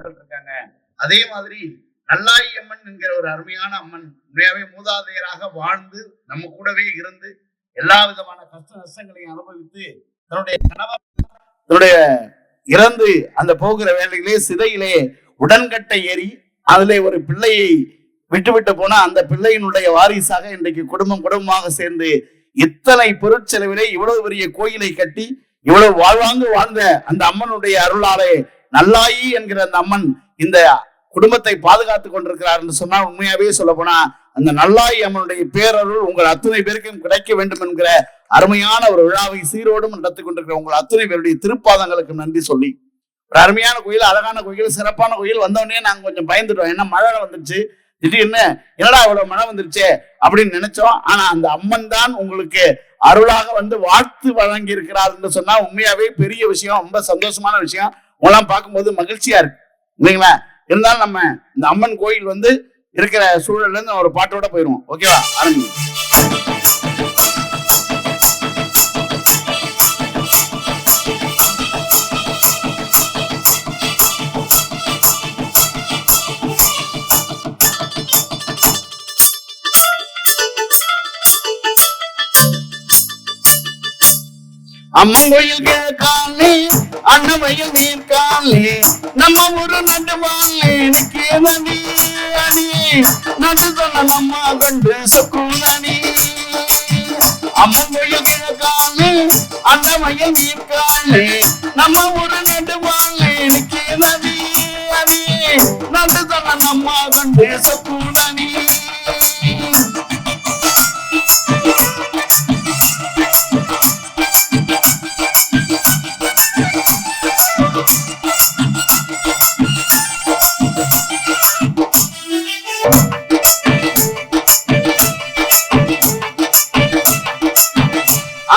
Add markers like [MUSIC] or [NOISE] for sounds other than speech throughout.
மக்கள் இருக்காங்க. அதே மாதிரி நல்லாயி அம்மன் என்கிற ஒரு அருமையான அம்மன் உண்மையாவே மூதாதையராக வாழ்ந்து நம்ம கூடவே இருந்து எல்லா விதமான கஷ்ட நஷ்டங்களையும் அனுபவித்து தன்னுடைய கணவர் தன்னுடைய இறந்து அந்த போகிற வேலையிலே சிதையிலே உடன்கட்டை ஏறி அதிலே ஒரு பிள்ளையை விட்டுவிட்டு போனா அந்த பிள்ளையினுடைய வாரிசாக இன்றைக்கு குடும்பம் குடும்பமாக சேர்ந்து இத்தனை பொருட்செலவிலே இவ்வளவு பெரிய கோயிலை கட்டி இவ்வளவு வாழ்வாங்கு வாழ்ந்த அந்த அம்மனுடைய அருளாலே நல்லாயி என்கிற அந்த அம்மன் இந்த குடும்பத்தை பாதுகாத்து கொண்டிருக்கிறார் என்று சொன்னால் உண்மையாவே சொல்ல போனா அந்த நல்லாயி அம்மனுடைய பேரருள் உங்கள் அத்துணை பேருக்கும் கிடைக்க வேண்டும் என்கிற அருமையான ஒரு விழாவை சீரோடும் நடத்தி கொண்டிருக்கிற உங்கள் அத்துணை பேருடைய திருப்பாதங்களுக்கு நன்றி சொல்லி. ஒரு அருமையான கோயில் அழகான கோயில் சிறப்பான கோயில் வந்தவொடனே நாங்கள் கொஞ்சம் பயந்துட்டோம். ஏன்னா மழை வந்துருச்சு. திடீர்னு என்னடா இவ்வளவு மழை வந்துருச்சு அப்படின்னு நினைச்சோம். ஆனா அந்த அம்மன் தான் உங்களுக்கு அருளாக வந்து வாழ்த்து வழங்கி இருக்கிறார் என்று சொன்னா உண்மையாவே பெரிய விஷயம் ரொம்ப சந்தோஷமான விஷயம். உங்களாம் பார்க்கும்போது மகிழ்ச்சியா இருக்கு. இல்லைங்களா? இருந்தாலும் நம்ம இந்த அம்மன் கோயில் வந்து இருக்கிற சூழல்ல இருந்து ஒரு பாட்டோட போயிருவோம் ஓகேவா? ஆரம்பிங்க. அம்மன் கோயில் கேட்காலே அண்ணமையில் நீர் காலே நம்ம ஒரு நட்டு வாழே நிற்கிறனி அடி. நட்டு சொன்ன அம்மா கண்டு சொக்குனி அம்மன் கோயில் கேட்காலே அண்ணமையில் நீர் காலே நம்ம ஒரு நட்டு வாழே நிற்கிறனி அடி. நட்டு சொன்ன அம்மா கண்டு சொக்குனி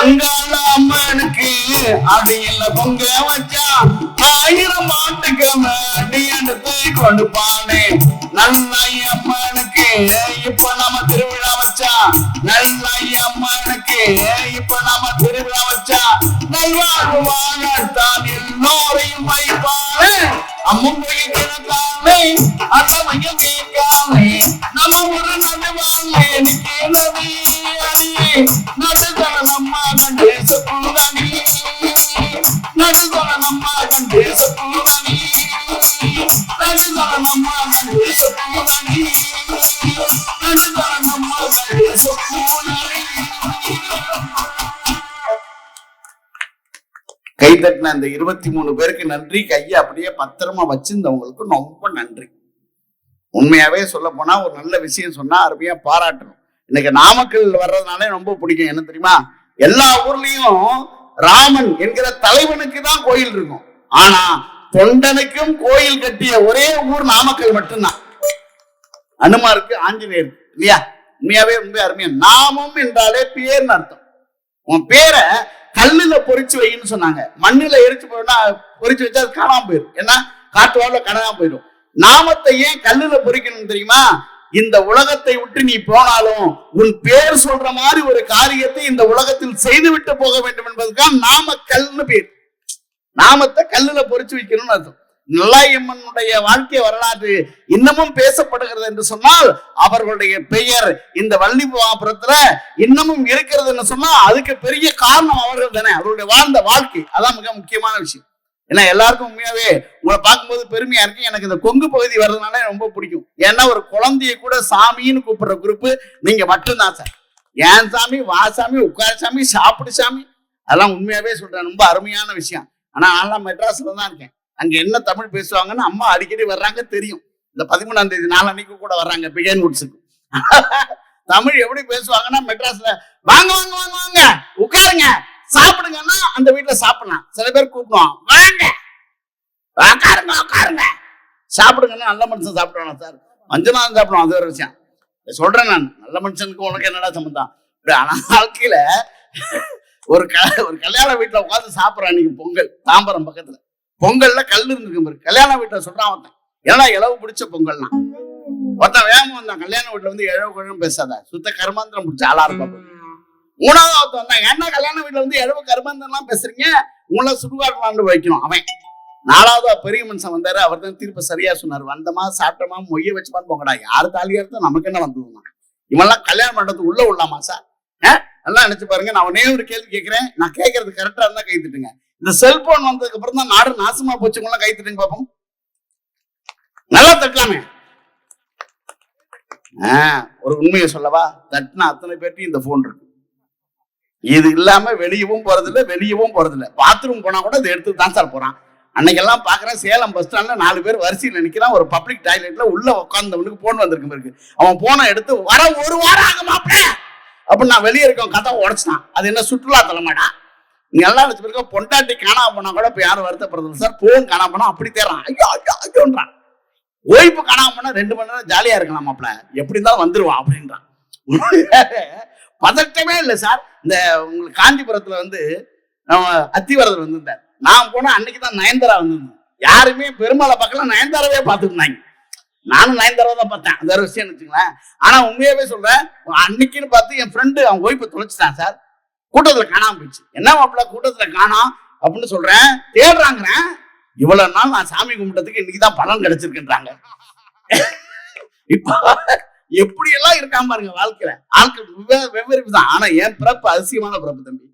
அங்காள அம்மனுக்கு அடியில் பொங்க வச்சா ஆயிரம் ஆட்டுக்கிழமை அடியெடுத்து கொடுப்பானே நல்ல அம்மனுக்கு இப்ப நம்ம திருவிழா வச்சா நல்லை அம்மனுக்கு இப்ப நம்ம திருவிழா வச்சா நல்வாழ்வு வாழத்தான் எல்லோரையும் வைப்பானே அம்மன் கிடக்காமே அண்ணமையும் நீக்காமே நம்ம ஒரு நடுவாங்க எனக்கு நதி அடியே நடுதல நம்ம கண்டு சொக்குதனி நடுதல நம்ம கண்டு சொக்குதனி நடுதல நம்ம கண்டு சொக்குதனி நடுதல கை அந்த இருபத்தி மூணு பேருக்கு நன்றி. கையை அப்படியே பத்திரமா வச்சிருந்தவங்களுக்கு ரொம்ப நன்றி. உண்மையாவே சொல்ல போனா ஒரு நல்ல விஷயம் சொன்னா அருமையா பாராட்டணும். இன்னைக்கு நாமக்கல் வர்றதுனாலே ரொம்ப பிடிக்கும். என்ன தெரியுமா? எல்லா ஊர்லயும் ராமன் என்கிற தலைவனுக்கு தான் கோயில் இருக்கும். ஆனா தொண்டனுக்கும் கோயில் கட்டிய ஒரே ஊர் நாமக்கல் மட்டும்தான். அனுமாருக்கு ஆஞ்சநேயர் இல்லையா? உண்மையாவே ரொம்ப அருமையா. நாமம் என்றாலே பேர்னு அர்த்தம். உன் பேரை கல்லுல பொறிச்சு வைன்னு சொன்னாங்க. மண்ணுல எரிச்சு போயிட்டா பொறிச்சு வச்சா அது காணாம போயிடும். ஏன்னா காற்று வாழ காணாம போயிடும். நாமத்தை ஏன் கல்லுல பொறிக்கணும் தெரியுமா? இந்த உலகத்தை விட்டு நீ போனாலும் உன் பேர் சொல்ற மாதிரி ஒரு காரியத்தை இந்த உலகத்தில் செய்துவிட்டு போக வேண்டும் என்பதுதான் நாம கல்னு பேர். நாமத்தை கல்லுல பொறிச்சு வைக்கணும்னு அர்த்தம். நல்லாயம்மனுடைய வாழ்க்கை வரலாறு இன்னமும் பேசப்படுகிறது என்று சொன்னால் அவர்களுடைய பெயர் இந்த வள்ளிபுரத்துல இன்னமும் இருக்கிறது என்று சொன்னா அதுக்கு பெரிய காரணம் அவர்கள் தானே. அவருடைய வாழ்ந்த வாழ்க்கை. அதான் மிக முக்கியமான விஷயம். ஏன்னா எல்லாருக்கும் உண்மையாவே உங்களை பார்க்கும்போது பெருமையா இருக்கு. எனக்கு இந்த கொங்கு பகுதி வர்றதுனால ரொம்ப பிடிக்கும். ஏன்னா ஒரு குழந்தைய கூட சாமின்னு கூப்பிடுற குரூப் நீங்க மட்டும்தான் சார். ஏன் சாமி? வா சாமி உட்கார சாமி சாப்பிடு சாமி. அதெல்லாம் உண்மையாவே சொல்றேன். ரொம்ப அருமையான விஷயம். ஆனா நான் மெட்ராஸ்ல தான் இருக்கேன். அங்க என்ன தமிழ் பேசுவாங்கன்னு அம்மா அடிக்கடி வர்றாங்க தெரியும். இந்த பதிமூணாம் தேதி நாளன்னைக்கு கூட வர்றாங்க பிகேன் வுட்ஸுக்கு. [LAUGHS] தமிழ் எப்படி பேசுவாங்கன்னா மெட்ராஸ்ல வாங்க வாங்க வாங்க வாங்க உட்காருங்க சாப்பிடுங்கன்னா அந்த வீட்டுல சாப்பிடலாம். சில பேர் கூப்பிடுவான் வாங்க உட்காருங்க உட்காருங்க. சாப்பிடுங்கன்னா நல்ல மனுஷன் சாப்பிடுவாங்க சார்? மஞ்சள் சாப்பிடுவோம் அது ஒரு விஷயம். சொல்றேன் நான் நல்ல மனுஷனுக்கு உனக்கு என்னடா சம்பந்தம்? இப்படி ஆனா வாழ்க்கையில ஒரு க ஒரு கல்யாண வீட்டுல உட்காந்து சாப்பிட்றான் அன்னைக்கு பொங்கல் தாம்பரம் பக்கத்துல. பொங்கல்ல கல் இருந்துருக்கு பாரு. கல்யாண வீட்டுல சொல்றான் ஒருத்தன் ஏன்னா இளவு பிடிச்ச பொங்கல்னா? ஒருத்தன் வேகமா வந்தான். கல்யாண வீட்டுல வந்து இழவு குழம்பு பேசாத. சுத்த கருமாந்திரம் பிடிச்ச ஆளா இருப்பாங்க மூணாவது ஒருத்தன் வந்தான். என்ன கல்யாண வீட்டுல வந்து இழவு கருமாந்திரம்லாம் பேசுறீங்க? உங்களை சுடுகாட்டலான்னு வைக்கணும் அவன். நாலாவது பெரிய மனுஷன் வந்தாரு. அவர் தான் தீர்ப்பு சரியா சொன்னார். வந்தமா சாப்பிட்டமா மொய்ய வச்சுமான்னு போங்கடா. யாரு தாலி எடுத்தா நமக்கு என்ன வந்ததுமா இவன்லாம் கல்யாணம் பண்றது உள்ள உள்ளாமா சார்? நல்லா நினைச்சு பாருங்க. நான் ஒன்னே ஒரு கேள்வி கேட்கிறேன் நான் கேட்கறது கரெக்டா இருந்தா கைத்துட்டுங்க இந்த செல்போன் வந்ததுக்கு அப்புறம் தான் நாடு நாசமா போச்சுங்களா கை தட்டுங்க பாப்போம். நல்லா தட்டலாமே. ஒரு உண்மையை சொல்லவா? தட்டின அத்தனை பேர்ட்டையும் இந்த போன் இருக்கு. இது இல்லாம வெளியவும் போறதில்ல வெளியவும் போறதில்ல. பாத்ரூம் போனா கூட இதை எடுத்து தான் சார் போறான். அன்னைக்கெல்லாம் பாக்குறேன் சேலம் பஸ் ஸ்டாண்ட்ல நாலு பேர் வரிசையில் நினைக்கிறான் ஒரு பப்ளிக் டாய்லெட்ல உள்ள உட்காந்தவனுக்கு போன் வந்திருக்கு இருக்கு அவன் போனை எடுத்து வர ஒரு வாரம் ஆக அப்படின்னு அப்ப நான் வெளியே இருக்கவன் கதை உடைச்சிட்டான். அது என்ன சுற்றுலா தலைமாடா நல்லா எல்லாம் நினைச்சு பிறகு பொண்டாட்டி காணாம போனா கூட இப்போ யாரும் வருத்தப்படுறது சார் போன் காணாம போனா அப்படி தேடுறான். ஐயோ ஐயோ ஐயோன்றான். ஓய்வு காணாம போனா ரெண்டு மணி நேரம் ஜாலியா இருக்கலாம் மாப்பிள எப்படி இருந்தாலும் வந்துருவான் அப்படின்றான். பதட்டமே இல்லை சார். இந்த உங்களுக்கு காஞ்சிபுரத்துல வந்து நம்ம அத்திவரதர் வந்திருந்தார். நான் போனா அன்னைக்கு தான் நயன்தாரா வந்திருந்தேன். யாருமே பெருமாளை பார்க்கல நயன்தாராவே பார்த்துருந்தாங்க நானும் நயன்தாரா தான் பார்த்தேன். அந்த ஒரு விஷயம் வச்சுங்களேன் ஆனா உண்மையாவே சொல்றேன் அன்னைக்குன்னு பார்த்து என் ஃப்ரெண்டு அவன் ஒய்ஃபை தொலைச்சிட்டான் சார். கூட்டத்துல காணாம போயிடுச்சு. என்ன மாப்பிள்ள கூட்டத்துல காணோம் அப்படின்னு சொல்றேன். தேடுறாங்கிறேன். இவ்வளவு நாள் நான் சாமி கும்பிட்டதுக்கு இன்னைக்குதான் பலன் கிடைச்சிருக்குன்றாங்க. இப்போ எப்படி எல்லாம் இருக்காம பாருங்க வாழ்க்கையில. ஆட்கள் வெவ்வேறு வெவ்வேறு தான் ஆனா என் பிறப்பு அதிசயமான பிறப்பு தம்பி.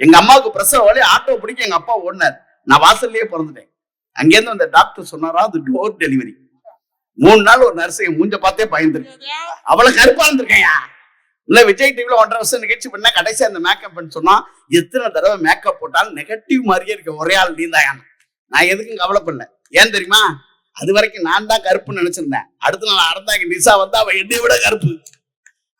எங்க அம்மாவுக்கு பிரசவ வழி ஆட்டோ பிடிக்க எங்க அப்பா ஓடினார். நான் வாசல்லயே பிறந்துட்டேன். அங்கேருந்து அந்த டாக்டர் சொன்னாரா அது டோர் டெலிவரி மூணு நாள் ஒரு நர்சையை மூஞ்ச பார்த்தே பயந்துருக்கு. அவ்வளவு கருப்பா இருந்திருக்கையா இல்ல விஜய் டிவில ஒன்றரை வருஷம் நிகழ்ச்சி பண்ண கடைசியா அந்த மேக்கப் சொன்னா எத்தனை தடவை மேக்கப் போட்டாலும் நெகட்டிவ் மாதிரியே இருக்க. ஒரே ஆள் நீ தான். நான் எதுக்கும் கவலைப்படல. ஏன் தெரியுமா? அது வரைக்கும் நான் தான் கருப்புன்னு நினைச்சிருந்தேன். அடுத்த நாள் அறந்தாங்க நிசா வந்தா அவ என்னை விட கருப்பு.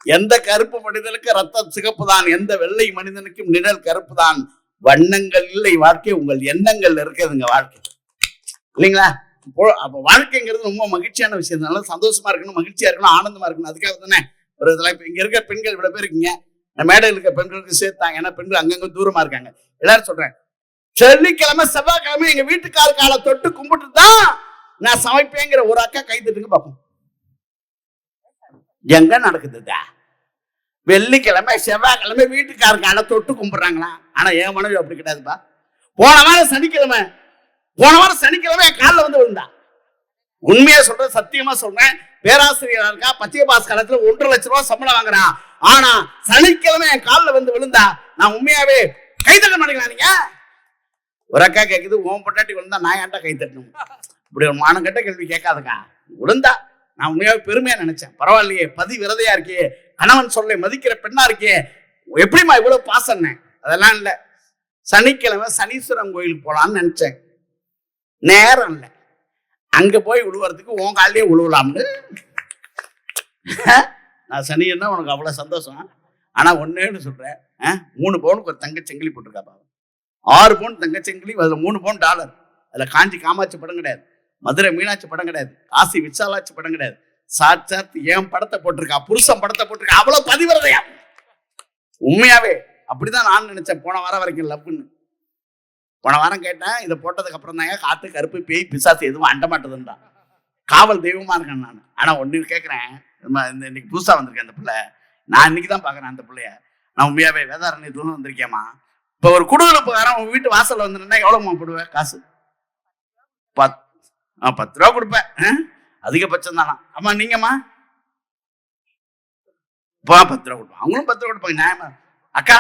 எந்த கருப்பு மனிதனுக்கு ரத்தம் சிகப்பு தான்? எந்த வெள்ளை மனிதனுக்கும் நிழல் கருப்பு தான்? வண்ணங்கள் இல்லை. வாழ்க்கை உங்கள் எண்ணங்கள் இருக்குதுங்க வாழ்க்கை. இல்லைங்களா? அப்போ அப்ப வாழ்க்கைங்கிறது ரொம்ப மகிழ்ச்சியான விஷயம். சந்தோஷமா இருக்கணும் மகிழ்ச்சியா இருக்கணும் ஆனந்தமா இருக்கணும். அதுக்காக தானே ஒரு இதெல்லாம் இப்போ இங்க இருக்க பெண்கள் இவ்வளவு பேர் இருக்கீங்க. மேடையில் இருக்க பெண்களுக்கு சேர்த்தாங்க. ஏன்னா பெண்கள் அங்கங்க தூரமா இருக்காங்க. எல்லாரும் சொல்றேன். சனிக்கிழமை செவ்வாய்க்கிழமை எங்க வீட்டுக்கார காலை தொட்டு கும்பிட்டு தான் நான் சமைப்பேங்கிற ஒரு அக்கா கை தட்டுங்க பார்ப்போம் எங்க நடக்குதுதா? வெள்ளிக்கிழமை செவ்வாய்க்கிழமை வீட்டுக்கார காலை தொட்டு கும்பிடுறாங்களா? ஆனா என் மனைவி அப்படி கிடையாதுப்பா. போன வாரம் சனிக்கிழமை போன வாரம் சனிக்கிழமை என் காலில் வந்து விழுந்தா. உண்மையா சொல்றேன் சத்தியமா சொல்றேன். பேராசிரியரா இருக்கா? பச்சை பாஸ் காலத்துல ஒன்றரை லட்ச ரூபாய் சம்பளம் வாங்குறான் ஆனா சனிக்கிழமை என் காலில் வந்து விழுந்தா நான் உண்மையாவே கை தட்ட மாட்டேங்கிறா நீங்க? ஒரு அக்கா கேக்குது உன் பொட்டாட்டி விழுந்தா நான் ஏன்டா கை தட்டணும்? இப்படி ஒரு மானம் கட்ட கேள்வி கேட்காதுக்கா. விழுந்தா நான் உண்மையாவே பெருமையா நினைச்சேன். பரவாயில்லையே பதி விரதையா இருக்கே கணவன் சொல்லை மதிக்கிற பெண்ணா இருக்கே எப்படிம்மா இவ்வளவு பாசம் அதெல்லாம் இல்லை. சனிக்கிழமை சனீஸ்வரன் கோயிலுக்கு போலான்னு நினைச்சேன். நேரம் இல்லை. அங்க போய் விழுவுறதுக்கு உன் காலையே விழுவலாம்னு நான் சனி என்ன உனக்கு அவ்வளோ சந்தோஷம். ஆனால் ஒன்னேன்னு சொல்கிறேன் ஆ, மூணு பவுனுக்கு ஒரு தங்க செங்கிலி போட்டிருக்கா பாவம். ஆறு பவுன் தங்க செங்கிலி மூணு பவுன் டாலர். அதில் காஞ்சி காமாட்சி படம் கிடையாது. மதுரை மீனாட்சி படம் கிடையாது. காசி விசாலாட்சி படம் கிடையாது. சாட்சாத் என் படத்தை போட்டிருக்கா புருஷன் படத்தை போட்டிருக்கா அவ்வளோ பதிவிரதையா உண்மையாவே அப்படிதான் நான் நினைச்சேன். போன வாரம் வரைக்கும் லவ்னு. போன வாரம் கேட்டேன் இதை போட்டதுக்கு அப்புறம் தாங்க காத்து கருப்பு பேய் பிசாசு எதுவும் அண்ட மாட்டதுன்றான் காவல் தெய்வமா இருக்கேன் நான். ஆனா ஒன்று கேட்கிறேன் இந்த இன்னைக்கு புதுசா வந்திருக்கேன் அந்த பிள்ளை. நான் இன்னைக்கு தான் பாக்குறேன் அந்த பிள்ளைய. நான் உண்மையாவே வேதாரண்யத்துல வந்திருக்கேம்மா. இப்ப ஒரு குடுகுடுப்பு வரேன் உங்க வீட்டு வாசல் வந்துருந்தா எவ்வளவுமா போடுவேன் காசு? பத் ஆ பத்து ரூபா கொடுப்பேன். ஆ? அதிகபட்சம் தானா? ஆமா நீங்கம்மா? இப்போ பத்து ரூபா கொடுப்பேன் அவங்களும் பத்து ரூபா கொடுப்பாங்க நியாயமா? அக்கா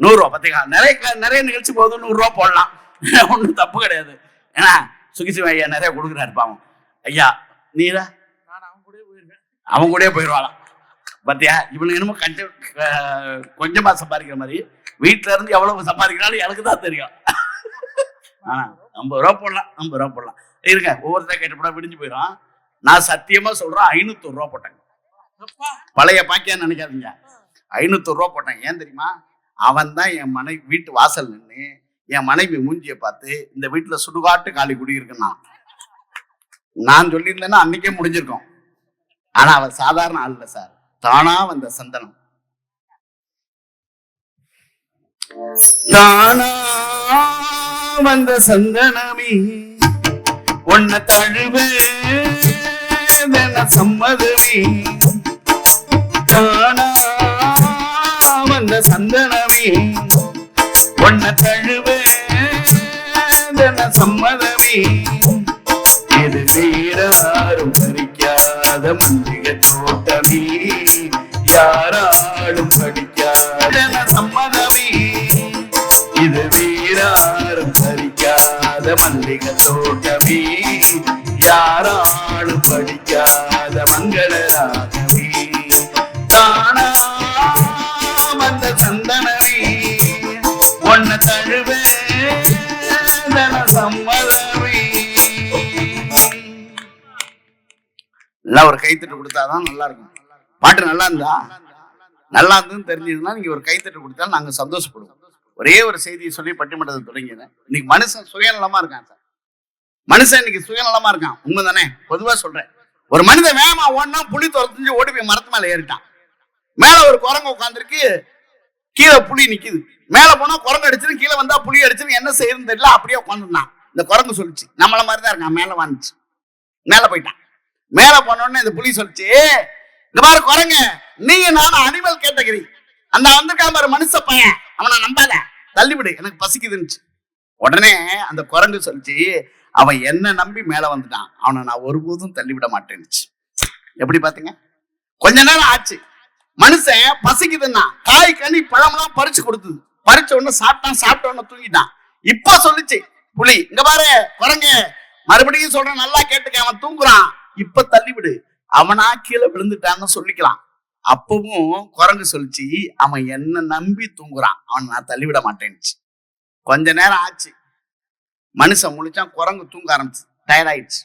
நூறுரூவா பார்த்தீங்களா நிறைய நிறைய நிகழ்ச்சி போதும் நூறுரூவா போடலாம். [LAUGHS] ஒன்றும் தப்பு கிடையாது. ஏன்னா சுகிசி ஐயா நிறைய கொடுக்குறாரு பாவம். ஐயா நீரா? அவன் கூடயே போயிடுவாளாம் பாத்தியா இவனு என்னமோ கொஞ்சமா சம்பாதிக்கிற மாதிரி. வீட்டுல இருந்து எவ்வளவு சம்பாதிக்கிறாலும் எனக்கு தான் தெரியும். [LAUGHS] ஆனா ஐம்பது ரூபா போடலாம் ஐம்பது ரூபா போடலாம். இருங்க ஒவ்வொருத்தர் கேட்டப்பட விடிஞ்சு போயிடும். நான் சத்தியமா சொல்றேன் ஐநூத்தி ரூபா போட்டேன். பழைய பாக்கியான்னு நினைக்காதீங்க. ஐநூத்தி ரூபா போட்டேன். ஏன் தெரியுமா? அவன் தான் என் மனைவி வீட்டு வாசல் நின்று என் மனைவி மூஞ்சியை பார்த்து இந்த வீட்டுல சுடுகாட்டு காலி குடியிருக்குன்னா நான் சொல்லியிருந்தேன்னா அன்னைக்கே முடிஞ்சிருக்கும். ஆனா அவன் சாதாரண ஆள் இல்ல சார். தானா வந்த சந்தனம். தானா வந்த சந்தனமே உன்னை தழுவு சம்மதமே தானா அந்த சந்தனமே. உன்னை தழுவேதன சம்மதமே. இது வீரவாரும் பறிக்காத மன்ன கைத்தட்டு நல்லா இருக்கும் பாட்டு நல்லா இருந்தா நல்லா இருந்துன்னு தெரிஞ்சதுன்னா நீங்க ஒரு கைத்தட்டு கொடுத்தாலும் நாங்க சந்தோஷப்படுவோம். ஒரே ஒரு செய்தியை சொல்லி பட்டிமன்றத்தை தொடங்கினேன் இன்னைக்கு மனுஷன் சுயநலமா இருக்கான் சார். மனுஷன் இன்னைக்கு சுயநலமா இருக்கான். உண்மை தானே பொதுவா சொல்றேன். ஒரு மனிதன் வேகமா ஓடினா புளி துரத்துஞ்சு ஓடி போய் மரத்து மேல ஏறிட்டான். மேல ஒரு குரங்கு உட்காந்துருக்கு கீழே புளி நிக்குது. மேல போனா குரங்கு அடிச்சிரு கீழே வந்தா புளி அடிச்சிரு என்ன செய்யறதுன்னு தெரியல அப்படியே உட்காந்துருந்தான் இந்த குரங்கு சொல்லிச்சு. நம்மள மாதிரிதான் இருக்கான். மேல வந்துச்சு மேல போயிட்டான். மேல போனோடனே இந்த புலி சொல்லிச்சு இந்த மாதிரி குரங்க நீங்க நானும் அனிமல் கேட்டகிரி அந்த வந்திருக்காம ஒரு மனுஷ பையன். அவனை நம்பாத. தள்ளிவிடு எனக்கு பசிக்குதுன்னுச்சு. உடனே அந்த குரங்கு சொல்லிச்சு அவன் என்ன நம்பி மேல வந்துட்டான். அவனை நான் ஒருபோதும் தள்ளிவிட மாட்டேன்னுச்சு. எப்படி பாத்தீங்க? கொஞ்ச நேரம் ஆச்சு. மனுஷன் பசிக்குதுன்னா காய் கனி பழம்லாம் பறிச்சு கொடுத்தது. பறிச்ச உடனே சாப்பிட்டான் சாப்பிட்ட உடனே தூங்கிட்டான். இப்ப சொல்லுச்சு புலி இங்க பாரு குரங்கு. மறுபடியும் சொல்றேன் நல்லா கேட்டுக்க அவன் தூங்குறான். இப்ப தள்ளிவிடு. அவனா கீழே விழுந்துட்டான்னு சொல்லிக்கலாம். அப்பவும் குரங்கு சொல்லிச்சு அவன் என்ன நம்பி தூங்குறான். அவன் நான் தள்ளிவிட மாட்டேன்ச்சு கொஞ்ச நேரம் ஆச்சு. மனுஷன் முழிச்சான் குரங்கு தூங்க ஆரம்பிச்சு. டயர்டாயிடுச்சு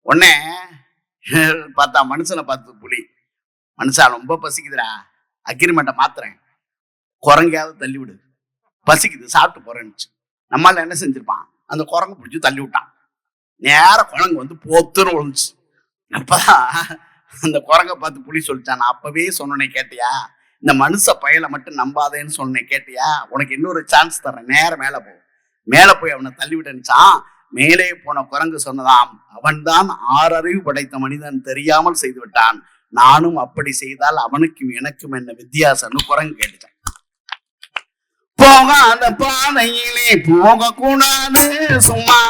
உடனே பார்த்தா மனுஷனை பார்த்து புலி. மனுஷா ரொம்ப பசிக்குதுடா. அக்ரிமெண்ட்டை மாத்துறேன். குரங்கையாவது தள்ளி விடு பசிக்குது சாப்பிட்டு போறேன்னுச்சு. நம்மளால என்ன செஞ்சிருப்பான்? அந்த குரங்கு பிடிச்சி தள்ளி விட்டான் நேர குரங்கு வந்து போத்துன்னு விழுந்துச்சு. அப்பதான் அந்த குரங்க பார்த்து புலி சொல்லிச்சான் நான் அப்பவே சொன்னனே கேட்டியா? இந்த மனுஷ பயலை மட்டும் நம்பாதேன்னு சொன்னேன் கேட்டியா? உனக்கு இன்னொரு சான்ஸ் தரேன் நேரம் மேல போ. மேல போய் அவனை தள்ளிவிட்டேன்னுச்சான் மேலே போன குரங்கு சொன்னதாம் அவன்தான் ஆறறிவு படைத்த மனிதன் தெரியாமல் செய்து விட்டான். நானும் அப்படி செய்தால் அவனுக்கும் எனக்கும் என்ன வித்தியாசம்னு குரங்கு கேட்டுச்சான். போகாத பாதையிலே போக கூடாது சும்மா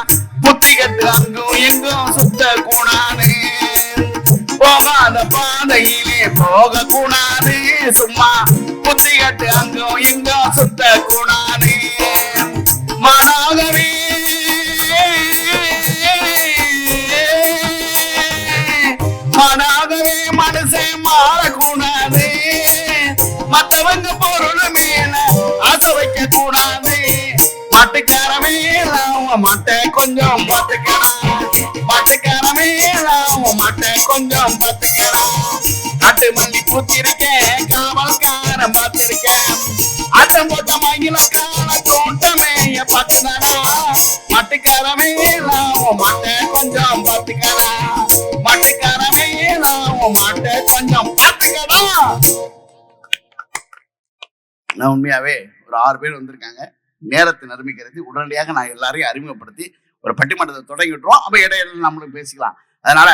புத்தி கட்டு அங்கும் எங்கும் சுத்த கூடாது போகாத பாதையிலே போக கூடாது சும்மா புத்தி கட்டு அங்கும் எங்கும் சுத்த கூடாது மானாகவே மானாகவே மனசே மாறக்கூடாது. மத்தவங்க பொருள் மேல ஆசை வைக்க கூடாது மாட்டுக்காரமே இல்லாம மட்டை கொஞ்சம் பார்த்துக்கலாம் மாட்டுக்காரமே இல்லாம கொஞ்சம் பார்த்துக்கலாம் நாட்டு மல்லி பூத்திருக்கேன் காவல்காரன் பார்த்திருக்கேன். ஆட்டம் போட்ட மயில கால தோட்டமே பார்த்துதானா மாட்டுக்காரமே அவன் மாட்டை கொஞ்சம் பார்த்துக்கலாம் மாட்டுக்காரமே அவன் மாட்டை கொஞ்சம் பார்த்துக்கலாம் நான் உண்மையாவே ஒரு ஆறு பேர் வந்திருக்காங்க. நேரத்தை நிரம்பிக்கிறது உடனடியாக நான் எல்லாரையும் அறிமுகப்படுத்தி ஒரு பட்டிமன்றத்தை தொடங்கி விட்டுருவோம் அப்ப இடையில நம்மளும் பேசிக்கலாம். அதனால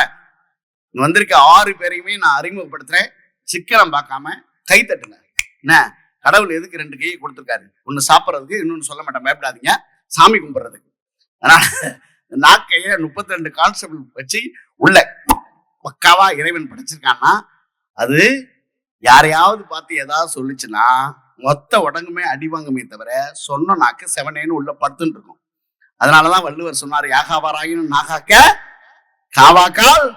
இங்க வந்திருக்க ஆறு பேரையுமே நான் அறிமுகப்படுத்துறேன். சிக்கனம் பார்க்காம கை தட்டுங்க. என்ன? கடவுள் எதுக்கு ரெண்டு கையை கொடுத்துருக்காரு? ஒன்று சாப்பிட்றதுக்கு இன்னொன்னு சொல்ல மாட்டேன் பயப்படாதீங்க. சாமி கும்பிட்றதுக்கு. அதனால் இந்த நாக்கைய முப்பத்தி ரெண்டு கான்செப்ட் வச்சு உள்ள பக்காவா இறைவன் படைச்சிருக்கான்னா அது யாரையாவது பார்த்து ஏதாவது சொல்லுச்சுன்னா மொத்த உடங்குமே அடிவாங்குமே தவிர சொன்ன நாக்கு செவனேன்னு உள்ள படுத்துன்னு இருக்கும். அதனாலதான் வள்ளுவர் சொன்னார் யாகாவாராயினும் நாகாக்க காவாக்கால்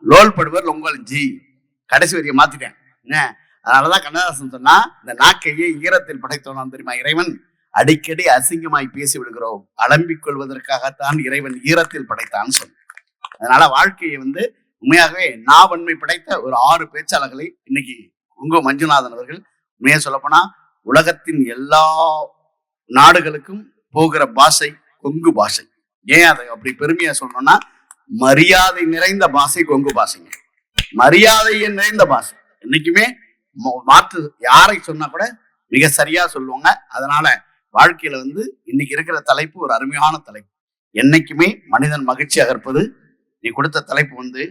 லோல் படுவர் லொங்கல் ஜி. கடைசி வரியை மாத்திட்டேன். என்ன? அதனாலதான் கண்ணதாசன் சொன்னா இந்த நாக்கையே ஈரத்தில் படைத்தோம் தெரியுமா? இறைவன். அடிக்கடி அசிங்கமாய் பேசி விடுகிறோம். அலம்பிக் கொள்வதற்காகத்தான் இறைவன் ஈரத்தில் படைத்தான் சொன்ன அதனால வாழ்க்கையை வந்து உண்மையாகவே நாவன்மை படைத்த ஒரு ஆறு பேச்சாளர்களை இன்னைக்கு உங்க மஞ்சுநாதன் அவர்கள் உண்மையா சொல்லப்போனா உலகத்தின் எல்லா நாடுகளுக்கும் போகிற பாஷை கொங்கு பாஷை. ஏன் அதை அப்படி பெருமையா சொல்லணும்னா மரியாதை நிறைந்த பாஷை கொங்கு பாஷைங்க. மரியாதை நிறைந்த பாஷை. என்னைக்குமே மாற்று யாரை சொன்னா கூட மிக சரியா சொல்லுவாங்க. அதனால வாழ்க்கையில வந்து இன்னைக்கு இருக்கிற தலைப்பு ஒரு அருமையான தலைப்பு. என்னைக்குமே மனிதன் மகிழ்ச்சியாக இருப்பது நீ கொடுத்த தலைப்பு வந்து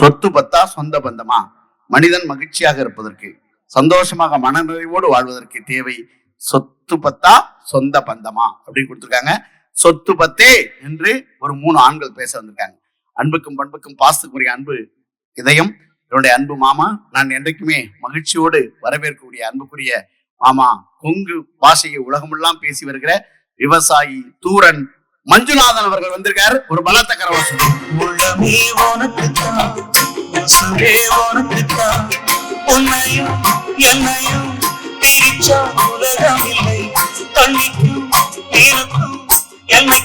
சொத்து பத்தா சொந்த பந்தமா? மனிதன் மகிழ்ச்சியாக இருப்பதற்கு சந்தோஷமாக மனநிறைவோடு வாழ்வதற்கு தேவை சொத்து பத்தா சொந்த பந்தமா? அப்படின்னு கொடுத்துருக்காங்க. சொத்து பத்தே என்று ஒரு மூணு ஆண்கள் பேச வந்திருக்காங்க. அன்புக்கும் பண்புக்கும் பாசத்துக்குரிய அன்பு இதயம் என்னுடைய அன்பு மாமா நான் என்றைக்குமே மகிழ்ச்சியோடு வரவேற்கக்கூடிய அன்புக்குரிய மாமா கொங்கு பாஷையை உலகமெல்லாம் பேசி வருகிற விவசாயி தூரன் மஞ்சுநாதன் அவர்கள் வந்திருக்காரு. ஒரு பலத்த கரவாசம். உன்னையும் என்னையும் உலகம் இல்லை தண்ணிக்கும் நீருக்கும் இல்லை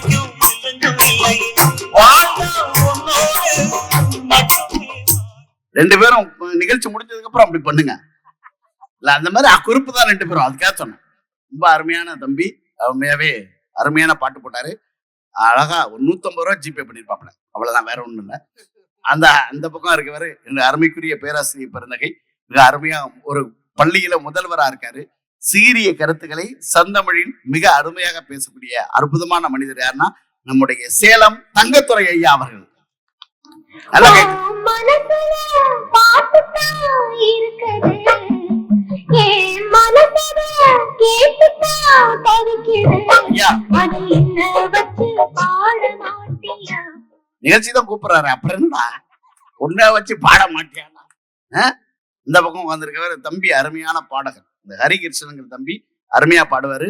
ரெண்டு பேரும் நிகழ்ச்சி முடிஞ்சதுக்கு அப்புறம் அப்படி பண்ணுங்க. இல்ல அந்த மாதிரி குறிப்பு தான் ரெண்டு பேரும். அதுக்காக சொன்னேன். ரொம்ப அருமையான தம்பி உண்மையாவே அருமையான பாட்டு போட்டாரு. அழகா ஒரு நூத்தம்பது ரூபா ஜிபே பண்ணிருப்பாப்ல அவ்வளவுதான் வேற ஒண்ணும் இல்ல. அந்த அந்த பக்கம் இருக்கவர் எங்க அருமைக்குரிய பேராசிரியர் பெருந்தகை மிக அருமையா ஒரு பள்ளியில முதல்வரா இருக்காரு. சீரிய கருத்துக்களை சந்தமிழில் மிக அருமையாக பேசக்கூடிய அற்புதமான மனிதர் யாருன்னா நம்முடைய சேலம் தங்கத்துறை ஐயா அவர்கள். நிகழ்ச்சி தான் கூப்பிடுறாரு. அப்புறம் என்னடா? உன்னை வச்சு பாட மாட்டியானா? இந்த பக்கம் உட்காந்துருக்கவர் தம்பி அருமையான பாடகர். இந்த ஹரிகிருஷ்ணங்கிற தம்பி அருமையா பாடுவாரு.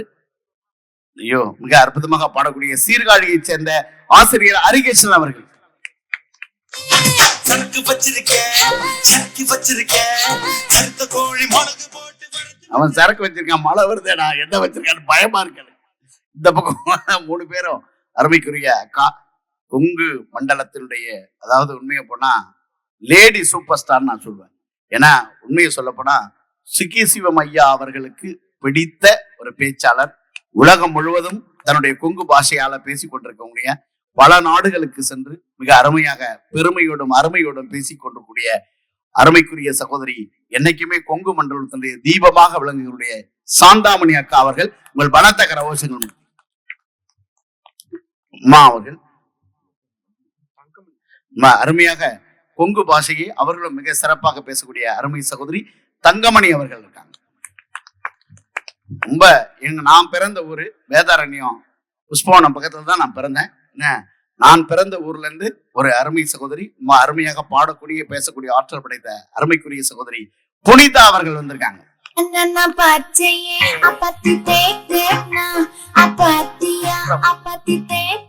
ஐயோ மிக அற்புதமாக பாடக்கூடிய சீர்காழியைச் சேர்ந்த ஆசிரியர் ஹரிகிருஷ்ணன் அவர்கள். அவன் சரக்கு வச்சிருக்கான் மழை வருதேடா என்ன வச்சிருக்கான்னு பயமா இருக்கு இந்த பக்கம் மூணு பேரும் அருமைக்குரிய அக்கா கொங்கு மண்டலத்தினுடைய அதாவது உண்மையை போனா லேடி சூப்பர் ஸ்டார் நான் சொல்லுவேன் ஏன்னா உண்மையை சொல்ல போனா சிக்கி சிவம் ஐயா அவர்களுக்கு பிடித்த ஒரு பேச்சாளர். உலகம் முழுவதும் தன்னுடைய கொங்கு பாஷையால பேசி கொண்டிருக்கக்கூடிய பல நாடுகளுக்கு சென்று மிக அருமையாக பெருமையோடும் அருமையோடும் பேசி கொண்டிருக்கூடிய அருமைக்குரிய சகோதரி என்னைக்குமே கொங்கு மண்டலத்தினுடைய தீபமாக விளங்குகளுடைய சாந்தாமணி அக்கா அவர்கள் உங்கள் பலத்த கரவோசங்கள் அம்மா அவர்கள். அருமையாக கொங்கு பாஷையை அவர்களும் மிக சிறப்பாக பேசக்கூடிய அருமை சகோதரி தங்கமணி அவர்கள் இருக்காங்க. ரொம்ப எங்க நான் பிறந்த ஊரு வேதாரண்யம் புஷ்பவனம் பக்கத்துல தான் நான் பிறந்தேன். என்ன? நான் பிறந்த ஊர்ல இருந்து ஒரு அருமை சகோதரி ரொம்ப அருமையாக பாடக்கூடிய பேசக்கூடிய ஆற்றல் படைத்த அருமைக்குரிய சகோதரி புனிதா அவர்கள் வந்திருக்காங்க. பச்சையே அப்பத்தி தேத்தேனா அப்பத்தியா அப்பத்தி தேத்தே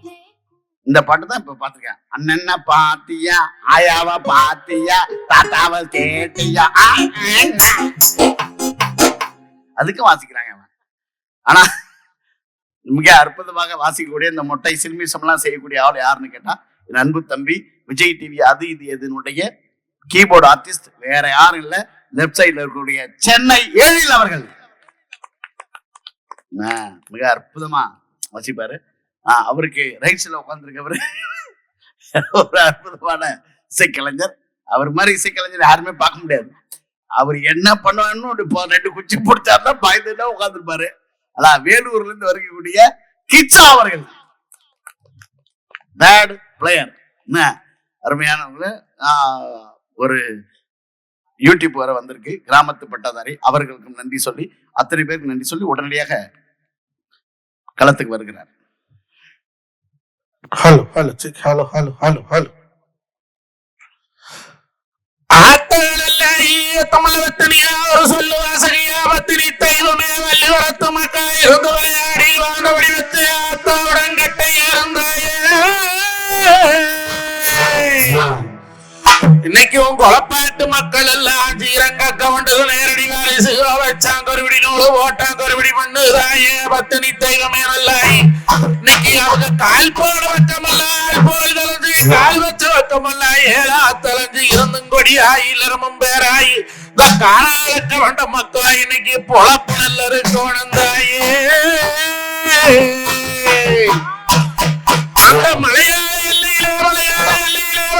இந்த பாட்டு தான் இப்ப பாத்துருக்கேன். அண்ணன பாத்தியா ஆயாவ பாத்தியா தாத்தாவ கேட்டியா? அதுக்கு வாசிக்கிறாங்க அவன். ஆனா மிக அற்புதமாக வாசிக்கக்கூடிய இந்த மொட்டை சில்மிசம் எல்லாம் செய்யக்கூடிய ஆள் யாருன்னு கேட்டா என் அன்பு தம்பி விஜய் டிவி அது இது எதனுடைய கீபோர்டு ஆர்டிஸ்ட் வேற யாரும் இல்ல லெப்ட் சைடுல இருக்கக்கூடிய சென்னை ஏழில் அவர்கள். மிக அற்புதமா வாசிப்பாரு. அவருக்கு ரைட் சைட்ல உட்காந்துருக்கவர் ஒரு அற்புதமான இசைக்கலைஞர். அவர் மாதிரி இசைக்கலைஞர் யாருமே பார்க்க முடியாது. அவர் என்ன பண்ணுவாருன்னு ரெண்டு குச்சி பிடிச்சாருன்னா பயந்துட்டா உட்காந்துருப்பாரு அதான் வேலூர்ல இருந்து வரக்கூடிய கிச்சா அவர்கள். Bat player. என்ன? அருமையானவங்க ஒரு யூடியூப் வர வந்திருக்கு. கிராமத்து பட்டதாரி. அவர்களுக்கும் நன்றி சொல்லி அத்தனை பேருக்கு நன்றி சொல்லி உடனடியாக களத்துக்கு வருகிறார். Hello hello check hello hello hello hello தமிழகத்தனியா ஒரு சொல்லு வாசகையா தெய்வமே வள்ளி வளர்த்து இருந்து விளையாடி வடிவத்து ஆத்தாவுடன் கட்டை இன்னைக்கு உன் கொலப்பாட்டு மக்கள் எல்லாம் ஜீரங்க கவுண்டது நேரடி வேலை சிவா வச்சாங்க ஒரு விடி நூறு ஓட்டாங்க ஒரு விடி பத்தினி தெய்வமே நல்லாய். இன்னைக்கு அவங்க கால் போட வைக்கமல்ல போல் கலந்து கால் வச்ச வைக்கமல்ல ஏழா தலைஞ்சு இருந்தும் கொடியாய் இல்லறமும் பேராய். இந்த காணாலக்க வந்த மக்கள் இன்னைக்கு பொழப்பு நல்ல அந்த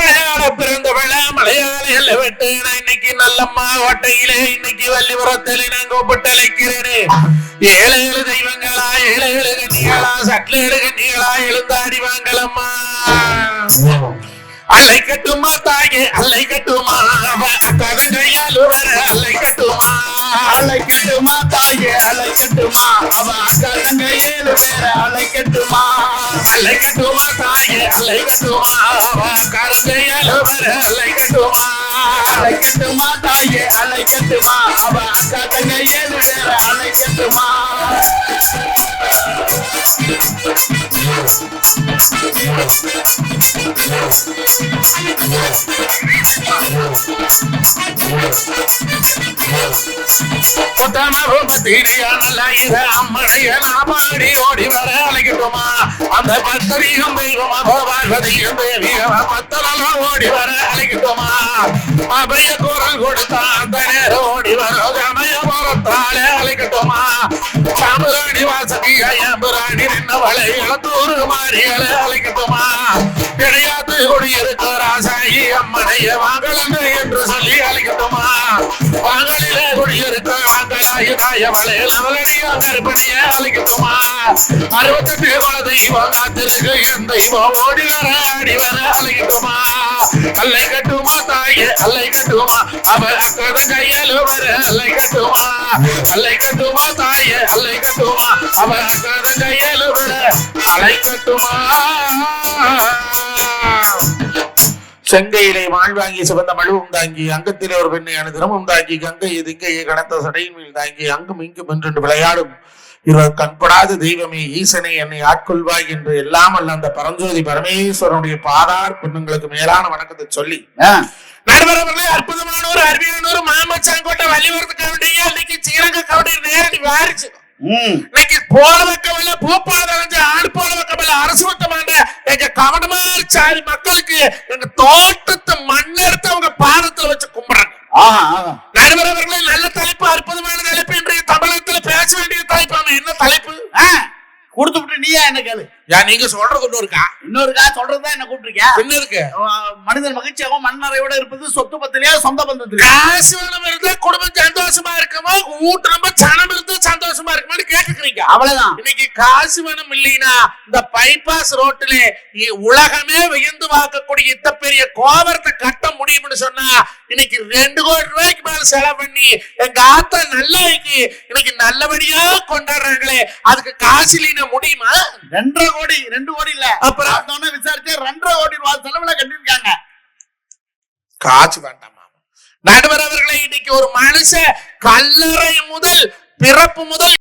மலையாள பிறந்தவள மலையாள எல்லை விட்டு நான் இன்னைக்கு நல்லம்மா கோட்டையிலே இன்னைக்கு வள்ளிபுரத்தில் நான் கூப்பிட்டு அழைக்கிறேனே. ஏழு ஏழு தெய்வங்களா ஏழு ஏழு கன்னிகளா சட்ல ஏழு கன்னிகளா எழுந்தாடி வாங்கலம்மா. கட்டுமா தாயே கட்டுமா? அவ அழைக்கட்டுமா தாயே அழைக்கட்டுமா அவ அக்கா தங்க ஏழு பேரை அழைக்கட்டுமா அழைக்கட்டுமா தாயே அழைக்கட்டுமா கட்டுமா அவ அக்காதன் கையால் வர அல்லை கட்டுமா அழைக்கட்டுமா தாயே அழைக்கட்டுமா அவ அக்கா தங்க ஏழு பேரை அழைக்கட்டுமா உத்தம ரூபத்திரியா நல்ல இத அம்மனைய நாபாடி ஓடி வர அழைக்கட்டுமா? அந்த பத்திரியும் தெய்வமா பார்வதியும் தேவியமா பத்தலாம் ஓடி வர அழைக்கட்டுமா? அபய குரல் கொடுத்தா அந்த நேரம் ஓடி வர சமய போறத்தாலே அழைக்கட்டுமா? சாம்பராணி வாசகியா எம்பராணி நின்னவளை மாறியலை அழைக்கட்டுமா? கிடையாது குடியிருக்க ராசாயி அம்மனைய என்று சொல்லி அழைக்கட்டுமா? வாங்கலிலே குடியிருக்க ஆங்கலாயி தாயவளை அவளடியா கருப்பணிய அழைக்கட்டுமா அறுபத்தெட்டு குல தெய்வம் காத்திருக்கு என் தெய்வம் ஓடி வர ஆடி வர அழைக்கட்டுமா அல்லை கட்டுமா தாயே அல்லை கட்டுமா அவ அக்கத கையில் வர அல்லை கட்டுமா அல்லை கட்டுமா தாயே அல்லை கட்டுமா அவ அக்கத கையில் வர அலை கட்டுமா செங்கையிலே வாழ்வாங்கி சிவந்த மழுவும் தாங்கி அங்கத்திலே ஒரு பெண்ணை அனுதினமும் தாங்கி கங்கை திங்கையை கடந்த சடையின் மேல் தாங்கி அங்கும் இங்கும் என்று விளையாடும். இருவர் கண்படாத தெய்வமே ஈசனை என்னை ஆட்கொள்வாய் என்று எல்லாம் அல்ல அந்த பரஞ்சோதி பரமேஸ்வரனுடைய பாதார் பெண்ணுங்களுக்கு மேலான வணக்கத்தை சொல்லி. நடுவரவர்களே அற்புதமான ஒரு அருமையான ஒரு மாமச்சாங்கோட்டை வழிவரத்து கவனிங்க இன்னைக்கு சீரக கவனி நேரடி வாரிச்சு இன்னைக்கு போல வைக்கவில்லை பூப்பால விளைஞ்ச ஆடு போல வைக்கவில்லை அரசு வட்டமாங்க எங்க கவனமா சாரி மக்களுக்கு எங்க தோட்டத்தை மண்ணெடுத்து அவங்க பாதத்துல வச்சு கும்பிடுறாங்க. நடுவர் அவர்களே நல்ல தலைப்பு அற்புதமான தலைப்பு இன்றைய தமிழகத்துல பேச வேண்டிய தலைப்பு. என்ன தலைப்பு? கொடுத்து விட்டு நீயா என்ன கேளு? யா நீங்க சொல்றது இருக்கா இன்னொருக்கா சொல்றதுதான் என்ன கூப்பிட்டுருக்கியா? என்ன இருக்கு? மனிதன் மகிழ்ச்சியாகவும் மண்ணறையோட இருப்பது சொத்து பத்திலையா சொந்த பந்தத்திலையா காசு வேணும் இருந்தா குடும்பம் சந்தோஷமா இருக்குமா வீட்டு நம்ம சனம் இருந்தா சந்தோஷமா இருக்குமான்னு கேட்டுக்கிறீங்க. அவ்வளவுதான். இன்னைக்கு காசு வேணும் இல்லைன்னா இந்த பைபாஸ் ரோட்டுல உலகமே வியந்து பார்க்கக்கூடிய இத்த பெரிய கோபுரத்தை கட்ட முடியும்னு சொன்னா இன்னைக்கு ரெண்டு கோடி ரூபாய்க்கு மேல செலவு பண்ணி எங்க ஆத்தா நல்லவைக்கு இன்னைக்கு நல்லபடியா கொண்டாடுறாங்களே அதுக்கு காசு இல்லைன்னா முடியுமா? ரெண்டரை கோடி ரெண்டு கோடி இல்ல அப்புறம் விசாரிச்சு ரெண்டரை கோடி ரூபாய் செலவுல கட்டிருக்காங்க காசு வேண்டாமா? நடுவர் அவர்களே இன்னைக்கு ஒரு மனுஷன் கல்லறை முதல் பிறப்பு முதல்